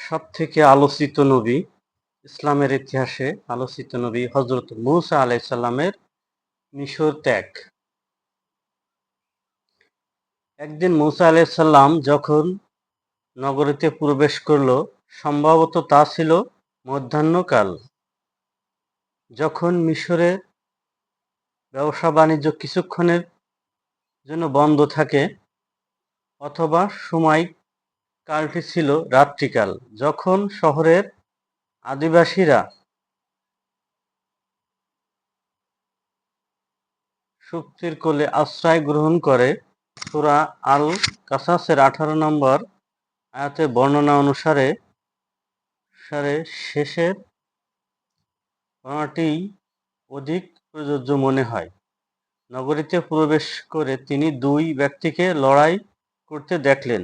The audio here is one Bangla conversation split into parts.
সব থেকে আলোচিত নবী ইসলামের ইতিহাসে আলোচিত নবী হজরত মুসা আলাইসাল্লামের মিশর ত্যাগ। একদিন মুসা আলাইসাল্লাম যখন নগরীতে প্রবেশ করল, সম্ভবত তা ছিল মধ্যাহ্নকাল। যখন মিশরের ব্যবসা বাণিজ্য কিছুক্ষণের জন্য বন্ধ থাকে, অথবা সময় কালটি ছিল রাত্রিকাল। যখন শহরের আদিবাসীরা শক্তির কোলে আশ্রয় গ্রহণ করে, সুরা আল কাসাসের আঠারো নম্বর আয়াতে বর্ণনা অনুসারে, সারে শেষের বর্ণনাটি অধিক প্রযোজ্য মনে হয়। নগরীতে প্রবেশ করে তিনি দুই ব্যক্তিকে লড়াই করতে দেখলেন।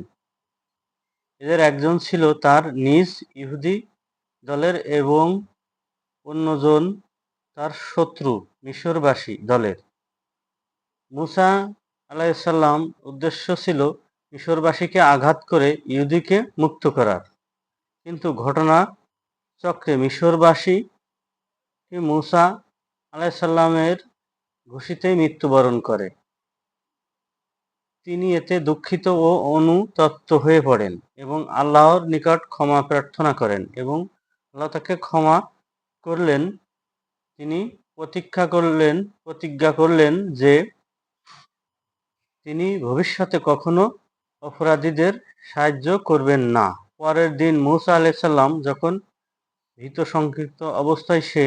এদের একজন ছিল তার নিজ ইহুদি দলের এবং অন্যজন তার শত্রু, মিশরবাসী দলের। মুসা আলাইসাল্লাম উদ্দেশ্য ছিল মিশরবাসীকে আঘাত করে ইহুদিকে মুক্ত করার। কিন্তু ঘটনা চক্রে মিশরবাসী মুসা আলাইসাল্লামের ঘুষিতেই মৃত্যুবরণ করে। তিনি এতে দুঃখিত ও অনুতপ্ত হয়ে পড়েন এবং আল্লাহর নিকট ক্ষমা প্রার্থনা করেন এবং আল্লাহ তাকে ক্ষমা করলেন। তিনি প্রতীক্ষা করলেন, প্রতিজ্ঞা করলেন যে তিনি ভবিষ্যতে কখনো অপরাধীদের সাহায্য করবেন না। পরের দিন মুসা আলাইসাল্লাম যখন ভীত সংক্ষিপ্ত অবস্থায় সে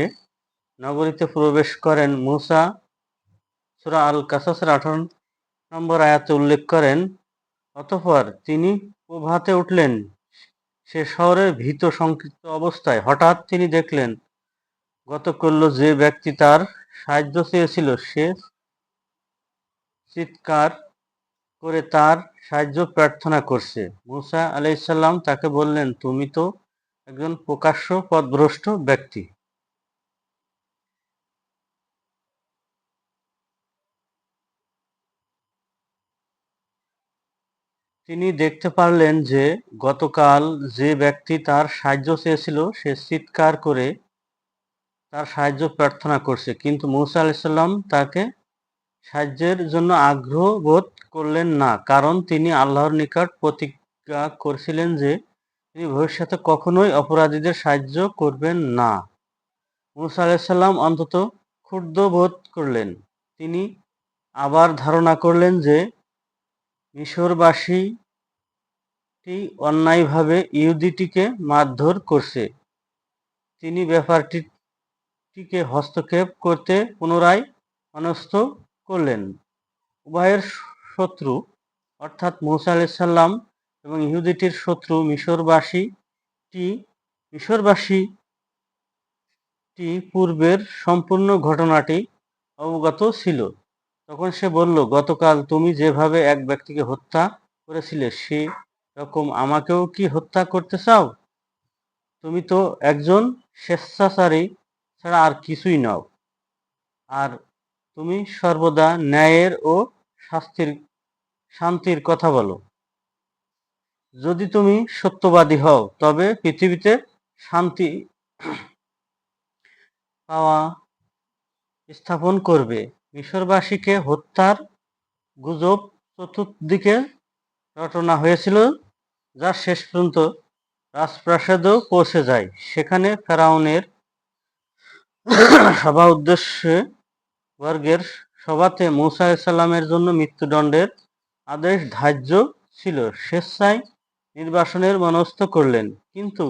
নগরীতে প্রবেশ করেন, মুসা সুরা আল কাসাসের আঠারো নম্বর আয়াতে উল্লেখ করেন, অতঃপর তিনি প্রভাতে উঠলেন। সে শহরের ভীত সংক্ষিপ্ত অবস্থায় হঠাৎ তিনি দেখলেন, গত করল যে ব্যক্তি তার সাহায্য চেয়েছিল, সে চিৎকার করে তার সাহায্য প্রার্থনা করছে। মুসা আলাইসাল্লাম তাকে বললেন, তুমি তো একজন প্রকাশ্য পথভ্রষ্ট ব্যক্তি। তিনি দেখতে পারলেন যে গতকাল যে ব্যক্তি তার সাহায্য চেয়েছিল, সে চিৎকার করে তার সাহায্য প্রার্থনা করছে। কিন্তু মৌসা আলাইসাল্লাম তাকে সাহায্যের জন্য আগ্রহ বোধ করলেন না, কারণ তিনি আল্লাহর নিকট প্রতিজ্ঞা করছিলেন যে তিনি ভবিষ্যতে কখনোই অপরাধীদের সাহায্য করবেন না। মুসা আলাইসাল্লাম অন্তত ক্ষুব্ধ বোধ করলেন। তিনি আবার ধারণা করলেন যে মিশরবাসীটি অন্যায়ভাবে ইহুদিটিকে মারধর করছে। তিনি ব্যাপারটিকে হস্তক্ষেপ করতে পুনরায় অনস্ত করলেন। উভয়ের শত্রু, অর্থাৎ মৌসা আলাইসাল্লাম এবং ইহুদিটির শত্রু মিশরবাসীটি মিশরবাসীটি পূর্বের সম্পূর্ণ ঘটনাটি অবগত ছিল। তখন সে বলল, গতকাল তুমি যেভাবে এক ব্যক্তিকে হত্যা করেছিলে সে রকম আমাকেও কি হত্যা করতে চাও? তুমি তো একজন স্বেচ্ছাচারী ছাড়া আর কিছুই নও। আর তুমি সর্বদা ন্যায়ের ও শাস্তির, শান্তির কথা বলো। যদি তুমি সত্যবাদী হও, তবে পৃথিবীতে শান্তি পাওয়া স্থাপন করবে। মিশরবাসীকে হত্যার গুজব চতুর্দিকে রটনা হয়েছিল, যা শেষ পর্যন্ত রাজপ্রাসাদেও পৌঁছে যায়। সেখানে ফেরাউনের সভা উদ্দেশ্যে বর্গের সভাতে মৌসা সাল্লামের জন্য মৃত্যুদণ্ডের আদেশ ধার্য ছিল। স্বেচ্ছায় নির্বাসনের মনস্থ করলেন, কিন্তু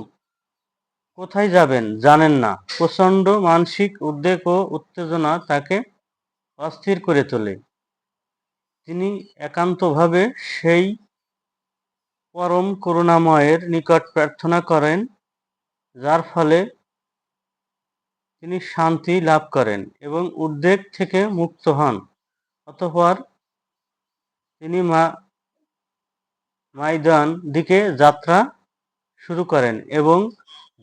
কোথায় যাবেন জানেন না। প্রচণ্ড মানসিক উদ্বেগ ও উত্তেজনা তাকে অস্থির করে তোলে। তিনি একান্তভাবে সেই পরম করুণাময়ের নিকট প্রার্থনা করেন, যার ফলে তিনি শান্তি লাভ করেন এবং উদ্বেগ থেকে মুক্ত হন। অতঃপর তিনি মা মাইদান দিকে যাত্রা শুরু করেন এবং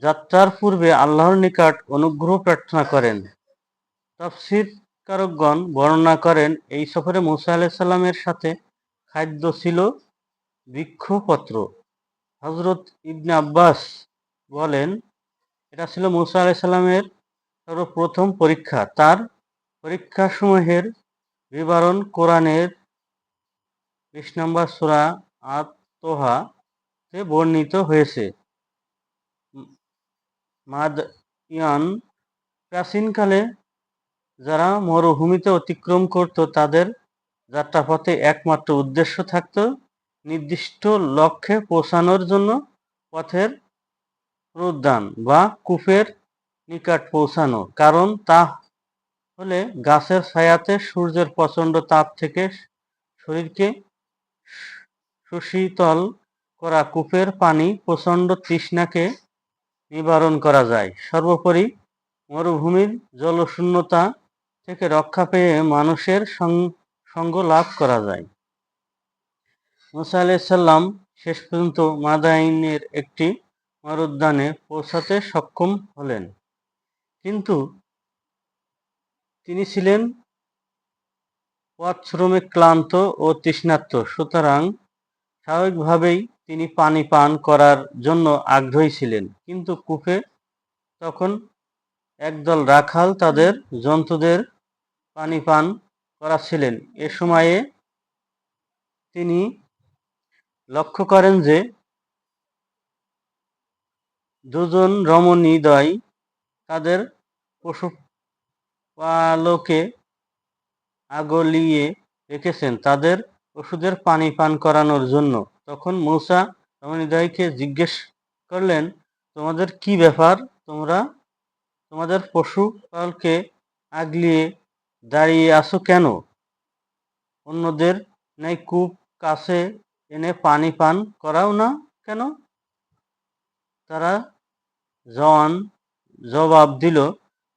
যাত্রার পূর্বে আল্লাহর নিকট অনুগ্রহ প্রার্থনা করেন। তফসির কারকগণ বর্ণনা করেন, এই সফরে মুসা আলাইসাল্লামের সাথে খাদ্য ছিল বৃক্ষপত্র। হজরত ইবনে আব্বাস বলেন, এটা ছিল মুসা আলাইসাল্লামের সর্বপ্রথম পরীক্ষা। তার পরীক্ষাসমূহের বিবরণ কোরআনের বিশ নম্বর সুরা আত্মহা তে বর্ণিত হয়েছে। মাদ ইয়ান প্রাচীনকালে যারা মরুভূমিতে অতিক্রম করত, তাদের যাত্রাপথে একমাত্র উদ্দেশ্য থাকত নির্দিষ্ট লক্ষ্যে পৌঁছানোর জন্য পথের প্রদান বা কূপের নিকট পৌঁছানো। কারণ তা হলে গাছের ছায়াতে সূর্যের প্রচণ্ড তাপ থেকে শরীরকে সুশীতল করা কূপের পানি প্রচণ্ড তৃষ্ণাকে নিবারণ করা যায়। সর্বোপরি মরুভূমির জলশূন্যতা থেকে রক্ষা পেয়ে মানুষের সঙ্গ লাভ করা যায়। মুসা আলাইসাল্লাম শেষ পর্যন্ত মাদাইনের একটি মরুদ্যানে পৌঁছাতে সক্ষম হলেন। কিন্তু তিনি ছিলেন পথশ্রমে ক্লান্ত ও তৃষ্ণার্ত। সুতরাং স্বাভাবিকভাবেই তিনি পানি পান করার জন্য আগ্রহী ছিলেন। কিন্তু কূপে তখন একদল রাখাল তাদের জন্তুদের পানি পান করাচ্ছিলেন। এ সময়ে তিনি লক্ষ্য করেন যে দুজন রমণীদ্বয় তাদের পশুপালকে আগলিয়ে রেখেছেন। তাদের পশুদের পানি পান করানোর জন্য। তখন মৌসা রমণীদ্বয়কে জিজ্ঞেস করলেন, তোমাদের কি ব্যাপার? তোমরা তোমাদের পশুপালকে আগলিয়ে দাঁড়িয়ে আছো কেন? অন্যদের নেই কূপ, কাছে এনে পানি পান করাও না কেন? তারা জওয়ান জবাব দিল,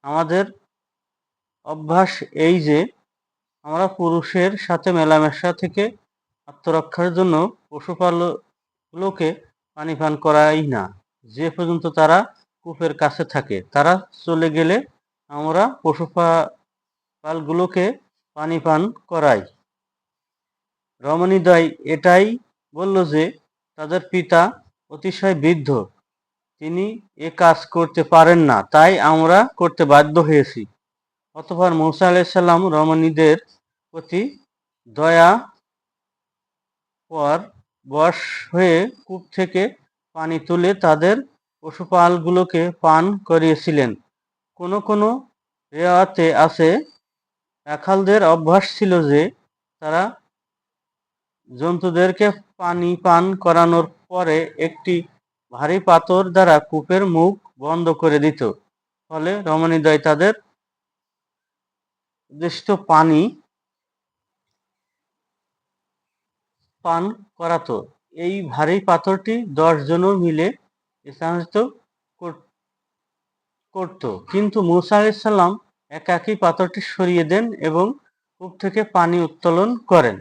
আমাদের অভ্যাস এই যে, আমরা পুরুষের সাথে মেলামেশা থেকে আত্মরক্ষার জন্য পশুপালগুলোকে পানি পান করাই না। যে পর্যন্ত তারা কূপের কাছে থাকে, তারা চলে গেলে আমরা পশুপালগুলোকে পানি পান করাই রমণীদ্বয় এটাই বলল যে, তাদের পিতা অতিশয় বৃদ্ধ, তিনি এ কাজ করতে পারেন না, তাই আমরা করতে বাধ্য হয়েছি। অতঃপর মৌসা আলাইসাল্লাম রমণীদের প্রতি দয়া পর বশ হয়ে কূপ থেকে পানি তুলে তাদের পশুপালগুলোকে পান করিয়েছিলেন। কোনো কোনো রেওয়াতে আছে রাখালদের অভ্যাস ছিল যে তারা জন্তুদেরকে পানি পান করানোর পরে একটি ভারী পাথর দ্বারা কূপের মুখ বন্ধ করে দিত। ফলে রমণীদ্বয় তাদের উদ্দিষ্ট পানি পান করাতো। এই ভারী পাথরটি দশ জনও মিলে স্থানান্তরিত করত। কিন্তু মুসা আলাইসাল্লাম একাকী পাথরটি সরিয়ে দেন এবং কূপ থেকে পানি উত্তোলন করেন।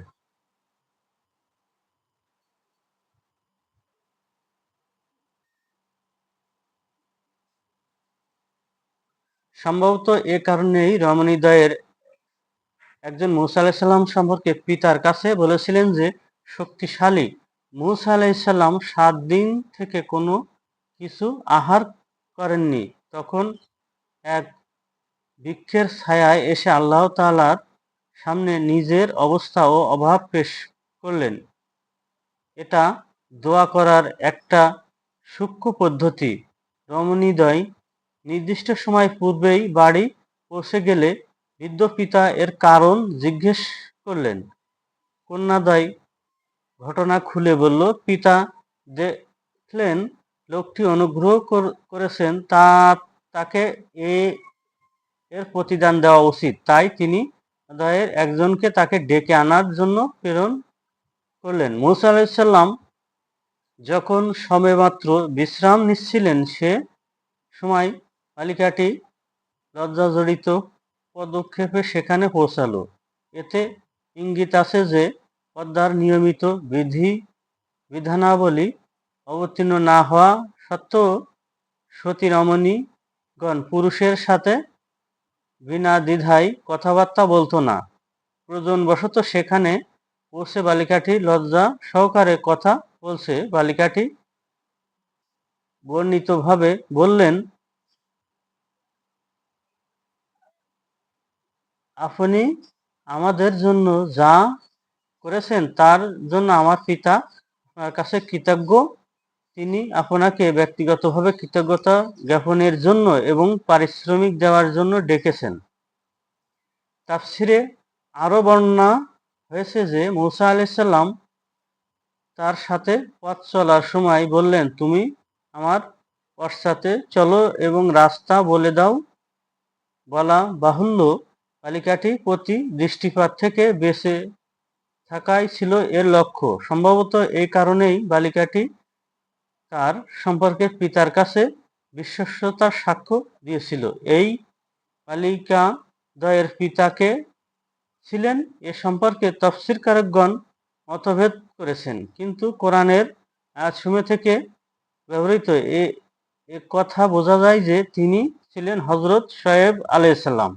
সম্ভবত এ কারণেই রমণীদ্বয়ের একজন মুসা আলাইসাল্লাম সম্পর্কে পিতার কাছে বলেছিলেন যে, শক্তিশালী মুসা আলাইসাল্লাম সাত দিন থেকে কোনো কিছু আহার করেননি। তখন এক বৃক্ষের ছায়ায় এসে আল্লাহ তালার সামনে নিজের অবস্থা ও অভাব পেশ করলেন। এটা দোয়া করার একটা সূক্ষ্ম পদ্ধতি। রমণীদয় নির্দিষ্ট সময় পূর্বেই বাড়ি পৌঁছে গেলে বৃদ্ধ পিতা এর কারণ জিজ্ঞেস করলেন। কন্যাদয় ঘটনা খুলে বলল, পিতা দেখলেন লোকটি অনুগ্রহ করেছেন, তা, তাকে এ এর প্রতিদান দেওয়া উচিত। তাই তিনি দয়ের একজনকে তাকে ডেকে আনার জন্য প্রেরণ করলেন। মুসা আলাইসাল্লাম যখন সবেমাত্র বিশ্রাম নিচ্ছিলেন, সে সময় বালিকাটি লজ্জাজড়িত পদক্ষেপে সেখানে পৌঁছালো। এতে ইঙ্গিত আছে যে, পদ্মার নিয়মিত বিধি, বিধানাবলী অবতীর্ণ না হওয়া সত্ত্বেও সতী রমণীগণ পুরুষের সাথে বিনা দ্বিধায় কথাবার্তা বলতো না। প্রয়োজনবশত সেখানে পৌঁছে বালিকাটি লজ্জা সহকারে কথা বলছে। বালিকাটি বর্ণিতভাবে বললেন, আপনি আমাদের জন্য যা করেছেন তার জন্য আমার পিতা আপনার কাছে কৃতজ্ঞ। তিনি আপনাকে ব্যক্তিগতভাবে কৃতজ্ঞতা জ্ঞাপনের জন্য এবং পারিশ্রমিক দেওয়ার জন্য ডেকেছেন। তাফসিরে আরও বর্ণনা হয়েছে যে, মৌসা আলাইসাল্লাম তার সাথে পথ চলার সময় বললেন, তুমি আমার পশ্চাতে চলো এবং রাস্তা বলে দাও। বলা বাহুল্য বালিকাটি প্রতি দৃষ্টিপাত থেকে বেঁচে থাকাই ছিল এর লক্ষ্য। সম্ভবত এই কারণেই বালিকাটি তার সম্পর্কে পিতার কাছে বিশ্বস্ততার সাক্ষ্য দিয়েছিল। এই বালিকা দয়ের পিতাকে ছিলেন এ সম্পর্কে তফসির কারকগণ মতভেদ করেছেন। কিন্তু কোরআনের আয়াতসমূহ থেকে ব্যবহৃত এ কথা বোঝা যায় যে তিনি ছিলেন হজরত শোয়েব আলাইসাল্লাম